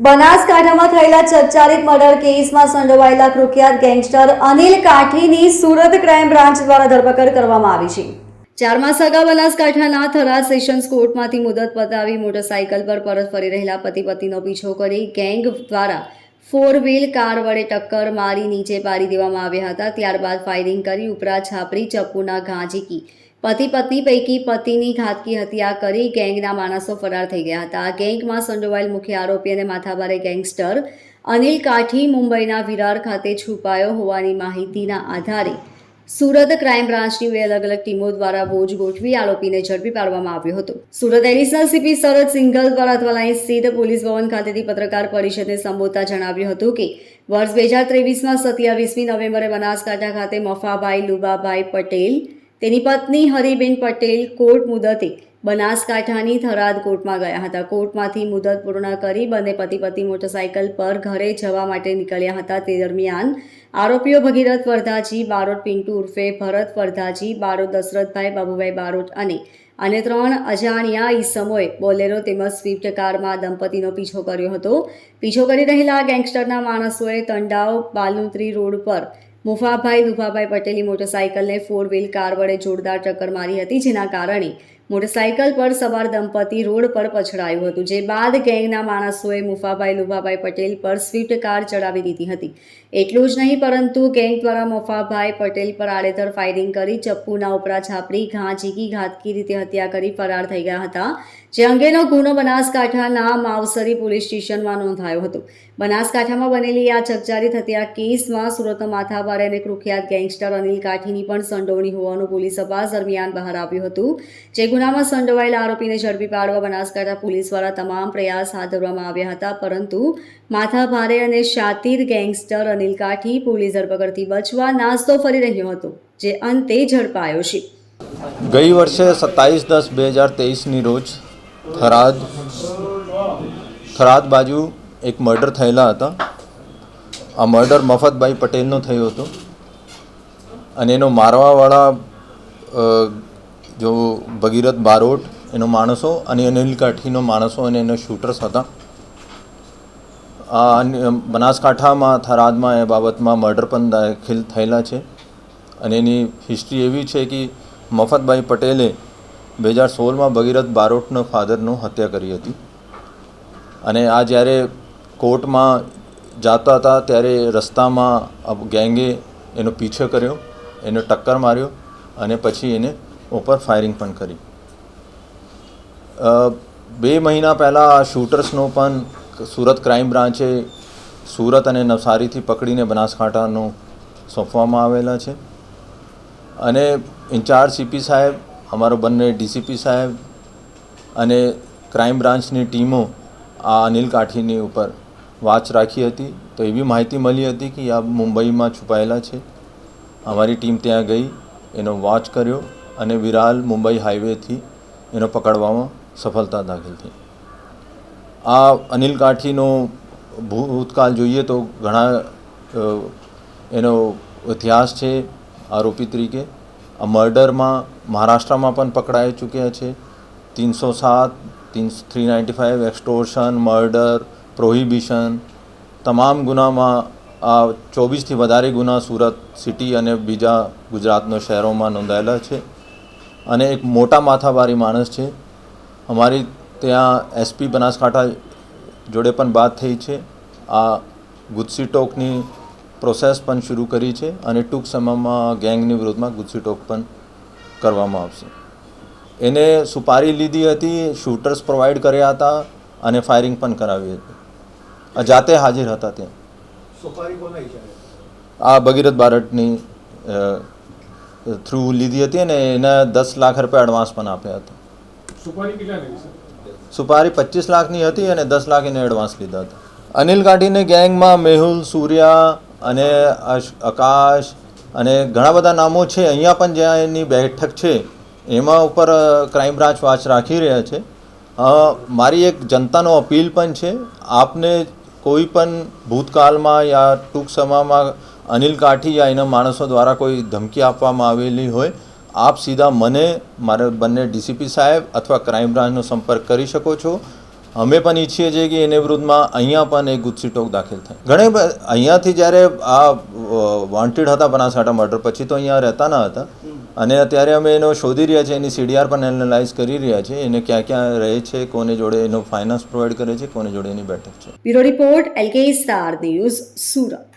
બનાસકાંઠામાં થયેલા ચર્ચારિત મર્ડર કેસમાં સંડોવાયેલા કુખ્યાત ગેંગસ્ટર અનિલ કાઠીની સુરત ક્રાઇમ બ્રાન્ચ દ્વારા ધરપકડ કરવામાં આવી છે. ચાર માસ અગાઉ બનાસકાંઠાના થરા સેશન્સ કોર્ટમાંથી મુદત પતાવી મોટરસાયકલ પર પરત ફરી રહેલા પતિ પત્નીનો પીછો કરી ગેંગ દ્વારા ફોર વ્હીલ કાર વડે ટક્કર મારી નીચે પાડી દેવામાં આવ્યા હતા. ત્યારબાદ ફાયરિંગ કરી ઉપરા છાપરી ચપ્પુના ઘા પતિ પત્ની પૈકી પતિની ઘાતકી હત્યા કરી ગેંગના માણસો ફરાર થઈ ગયા હતા. આ ગેંગમાં સંડોવાયેલ મુખ્ય આરોપી અને માથાભારે ગેંગસ્ટર અનિલ કાઠી મુંબઈના વિરાર ખાતે છુપાયો હોવાની માહિતીના આધારે સુરત ક્રાઇમ બ્રાન્ચની બે અલગ અલગ ટીમો દ્વારા બોજ ગોઠવી આરોપીને ઝડપી પાડવામાં આવ્યો હતો. સુરત એડિશનલ સીપી શરદ સિંઘલ દ્વારા અઠવાલાઇન્સ સ્થિત પોલીસ ભવન ખાતેથી પત્રકાર પરિષદને સંબોધતા જણાવ્યું હતું કે, વર્ષ બે હજાર ત્રેવીસમાં સત્યાવીસમી નવેમ્બરે બનાસકાંઠા ખાતે મફાભાઈ લુબાભાઈ પટેલ, તેની પત્ની હરિબેન પટેલ, કોર્ટ મુદતે બનાસકાંઠાની થરાદ કોર્ટમાં ગયા હતા. કોર્ટમાંથી મુદત પૂર્ણ કરી બંને પતિ પત્ની મોટરસાઇકલ પર ઘરે જવા માટે નીકળ્યા હતા. તે દરમિયાન આરોપીઓ ભગીરથ વરધાજી, બારોટ પિન્ટુ ઉર્ફે ભરત વરધાજી, બારોટ દશરથભાઈ, બાબુભાઈ બારોટ અને અને ત્રણ અજાણ્યા ઈસમોએ બોલેરો તેમજ સ્વિફ્ટ કારમાં દંપતીનો પીછો કર્યો હતો. પીછો કરી રહેલા ગેંગસ્ટરના માણસોએ તંડાવ બાલુંત્રી રોડ પર મુફાભાઈ દુફાભાઈ પટેલની મોટરસાઇકલને ફોર વ્હીલ કાર વડે જોરદાર ટક્કર મારી હતી, જેના કારણે મોટરસાઇકલ પર સવાર દંપતી રોડ પર પછડાયું હતું, જે બાદ ગેંગના માણસોએ મુફાભાઈ લુભાભાઈ પટેલ પર સ્વિફ્ટ કાર ચડાવી દીધી હતી. એટલું જ નહીં, પરંતુ ગેંગ દ્વારા મુફાભાઈ પટેલ પર આડેધડ ફાયરિંગ કરી ચપ્પુના ઉપરા છાપરી, ઘા ઝીકી ઘાતકી રીતે હત્યા કરી ફરાર થઈ ગયા હતા, જે અંગેનો ગુનો બનાસકાંઠાના માવસરી પોલીસ સ્ટેશનમાં નોંધાયો હતો. બનાસકાંઠામાં બનેલી આ ચકચારી હત્યા કેસમાં સુરતનો માથાભારે અને કુખ્યાત ગેંગસ્ટર અનિલ કાઠીની પણ સંડોવણી હોવાનું પોલીસ તપાસ દરમિયાન બહાર આવ્યું હતું, જે ગુનામાં સંડોવાયેલા આરોપીને ઝડપી પાડવા બનાસકાંઠા પોલીસ દ્વારા તમામ પ્રયાસ હાથ ધરવામાં આવ્યા હતા, પરંતુ માથાભારે અને શાતીર ગેંગસ્ટર અનિલ કાઠી પોલીસ ધરપકડથી બચવા નાસ્તો ફરી રહ્યો હતો, જે અંતે ઝડપાયો છે. ગઈ વર્ષે સત્તાવીસ દસ બે હજાર તેવીસની રોજ થરાદ થરાદ બાજુ એક મર્ડર થયેલા હતા. આ મર્ડર મફતભાઈ પટેલનો થયો હતો અને એનો મારવાવાળા જો ભગીરથ બારોટ, એનો માણસો અને અનિલ કાઠીનો માણસો અને એનો શૂટર્સ હતા. આ બનાસકાંઠામાં, થરાદમાં એ બાબતમાં મર્ડર પણ દાખલ થયેલા છે. અને એની હિસ્ટ્રી એવી છે કે મફતભાઈ પટેલે બે હજાર સોળમાં ભગીરથ બારોટનો ફાધરનું હત્યા કરી હતી. અને આ જ્યારે કોર્ટમાં જતા હતા, ત્યારે રસ્તામાં ગેંગે એનો પીછો કર્યો, એને ટક્કર માર્યો અને પછી એને ઉપર ફાયરિંગ પણ કરી. બે મહિના પહેલાં આ શૂટર્સનો પણ સુરત ક્રાઇમ બ્રાન્ચે સુરત અને નવસારીથી પકડીને બનાસકાંઠાનો સોંપવામાં આવેલા છે. અને ઇન્ચાર્જ સીપી સાહેબ, અમારો બંને ડીસીપી સાહેબ અને ક્રાઇમ બ્રાન્ચની ટીમો આ અનિલ કાઠીની ઉપર વાચ રાખી હતી. તો એવી માહિતી મળી હતી કે આ મુંબઈમાં છુપાયેલા છે. અમારી ટીમ ત્યાં ગઈ, એનો વોચ કર્યો. અને વિરાલ મુંબઈ હાઈવેથી એનો પકડવામાં સફળતા દાખલ થઈ. આ અનિલ કાઠીનો ભૂતકાળ જોઈએ તો ઘણા એનો ઇતિહાસ છે આરોપી તરીકે. આ મર્ડરમાં મહારાષ્ટ્રમાં પણ પકડાઈ ચૂક્યા છે. ત્રણસો સાત તીન three ninety five extortion, murder, prohibition, તમામ ગુનામાં આ ચોવીસથી વધારે ગુના સુરત સિટી અને બીજા ગુજરાતના શહેરોમાં નોંધાયેલા છે. અને એક મોટા માથાભારી માણસ છે. અમારી ત્યાં એસપી બનાસકાંઠા જોડે પણ વાત થઈ છે. આ ગુજસી ટોકની પ્રોસેસ પણ શરૂ કરી છે અને ટૂંક સમયમાં ગેંગની વિરુદ્ધમાં ગુજસી ટોક પણ કરવામાં આવશે. એને સુપારી લીધી હતી શૂટર્સ પ્રોવાઈડ કર્યા હતા અને ફાયરિંગ પણ કરાવી હતી. આ જાતે હાજર હતા ત્યાં. આ ભગીરથ બારટની થ્રુ લીધી હતી અને એને દસ લાખ રૂપિયા એડવાન્સ પણ આપ્યા હતા. સુપારી પચીસ લાખની હતી અને દસ લાખ એને એડવાન્સ લીધા હતા. અનિલ ગાંધીની ગેંગમાં મેહુલ સૂર્યા અને આકાશ અને ઘણા બધા નામો છે. અહીંયા પણ જ્યાં એની બેઠક છે એમાં ઉપર ક્રાઇમ બ્રાન્ચ વાચ રાખી રહ્યા છે. મારી એક જનતાનો અપીલ પણ છે. આપને કોઈ પણ ભૂતકાળમાં યા ટૂંક સમયમાં અનિલ કાઠીયા એના માણસો દ્વારા કોઈ ધમકી આપવામાં આવેલી હોય, આપ સીધા મને, મારા બંને ડીસીપી સાહેબ અથવા ક્રાઇમ બ્રાન્ચનો સંપર્ક કરી શકો છો. અમે પણ ઈચ્છીએ છીએ કે એને વિરુદ્ધમાં અહીંયા પણ એક ગુસ્સીટોક દાખલ થાય. ઘણે અહીંયાથી જ્યારે આ વોન્ટેડ હતા બનાસકાંઠા મર્ડર પછી તો અહીંયા રહેતા ન હતા. અને અત્યારે અમે એનો શોધી રહ્યા છીએ, એની સીડીઆર પણ એનાલાઇઝ કરી રહ્યા છીએ, એને ક્યાં ક્યાં રહે છે, કોને જોડે એનો ફાઇનાન્સ પ્રોવાઈડ કરે છે, કોને જોડે એની બેઠક છે. Bureau report LK star news Surat.